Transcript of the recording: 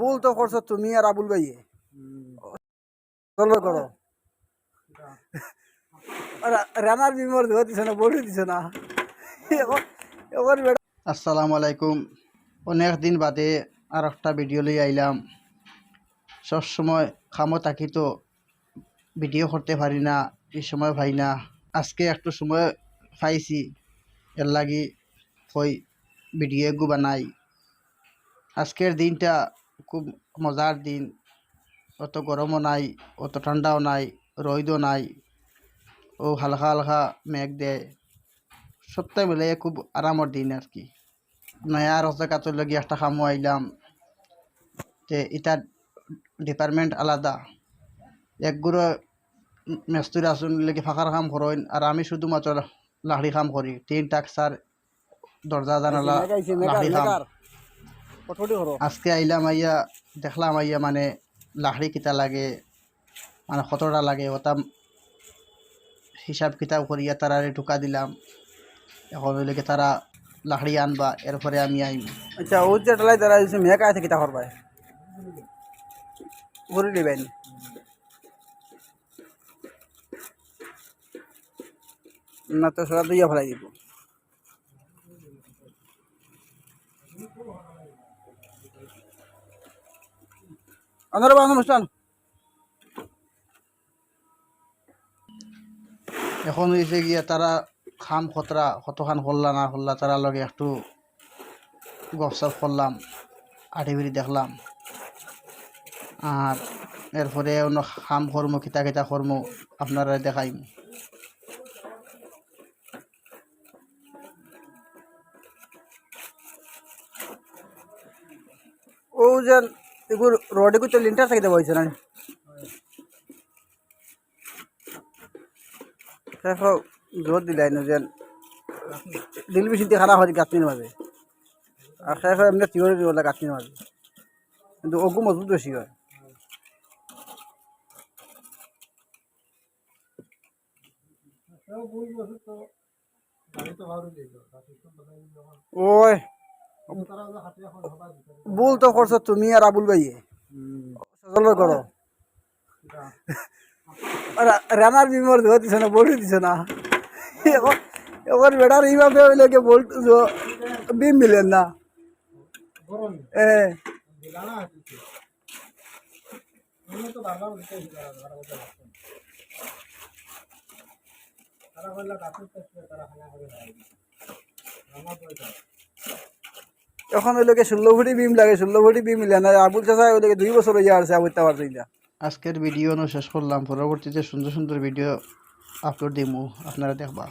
ভুল তো করছ তুমি আর আবুল ভাইয়ে চলো করো। রানার বিমর দিছে না, বড়ি দিছে না। আসসালামু আলাইকুম। অনেক দিন বাদে আর একটা ভিডিও লই আইলাম। সবসময় খামো থাকি তো ভিডিও করতে পারি না, এই সময় পাই না। আজকে একটু সময় পাইছি, এর লাগি কই ভিডিও বানাই। আজকের দিনটা খুব মজার দিন। অত গরমও নাই অত ঠান্ডাও নাই রোদও নাই। ও হালকা হালকা মেঘ দেয় সপ্তাহে মিলে খুব আরামের দিন আর কি। নয়া রসে কাতর লাগি একটা খামো আইলাম। তে ইটা ডিপার্টমেন্ট আলাদা। একগুলো মেস্তুরি আসুন লেগে ফাঁকার কাম করেন আর আমি শুধুমাত্র লাকড়ি কাম করি। তিন টাক সার দরজা জানালা কাম। কটকটি করো আজকে আইলাম আইয়া দেখলাম আইয়া মানে লাকড়ি কিতা লাগে মানে কতটা লাগে ওটা হিসাব কিতাব করিয়া তারা ঢুকা দিলাম। এখন ওইলেগে তারা লাকড়ি আনবা এরপরে আমি আইম আচ্ছা ও যে দাঁড়া দিছে মেঘ আছে কিতা করবাই ঘুরে দিবেন না? তো সেটা দুইয়া ফেলাই দিব বা অনুষ্ঠান এখন হয়েছে গিয়া তারা খাম খতরা কতখান করলা না করলা তারা লগে একটু গপসপ করলাম আটি বিড়ি দেখলাম। আর এরপরে অন্য খাম কর্ম কিতা কিতা কর্ম আপনারা দেখাইম। ও যে রোডে কিছু লিন্টার থাকতে বলছে না দেখো, জোর দিলাই না যেন দিল বেশিতে খারাপ হয় গাছনির মাঝে। আর শেষ হয় এমনি থিওরি দিব গাছনির মাঝে। কিন্তু ওগু মজবুত বেশি হয়। ওই ভুল তো করছ তুমি আর আবুল ভাইয়ে। চলো করো। রানার বিমর ধোয়া দিছে না, বড়ি দিছে না। এখন বেটার এইভাবে হইলে কি বল বিম মিলেন না। এ। এখন ওই লোকে ষোলো ফুটি বিম লাগে ষোলো ফুটি বিম মিলে না আবুল চাষা ওই লোকে দুই বছর হয়ে আসছে আবুল তাবার দিলা আজকের ভিডিও শেষ করলাম, পরবর্তীতে সুন্দর সুন্দর ভিডিও আপলোড দিমু, আপনারা দেখবা।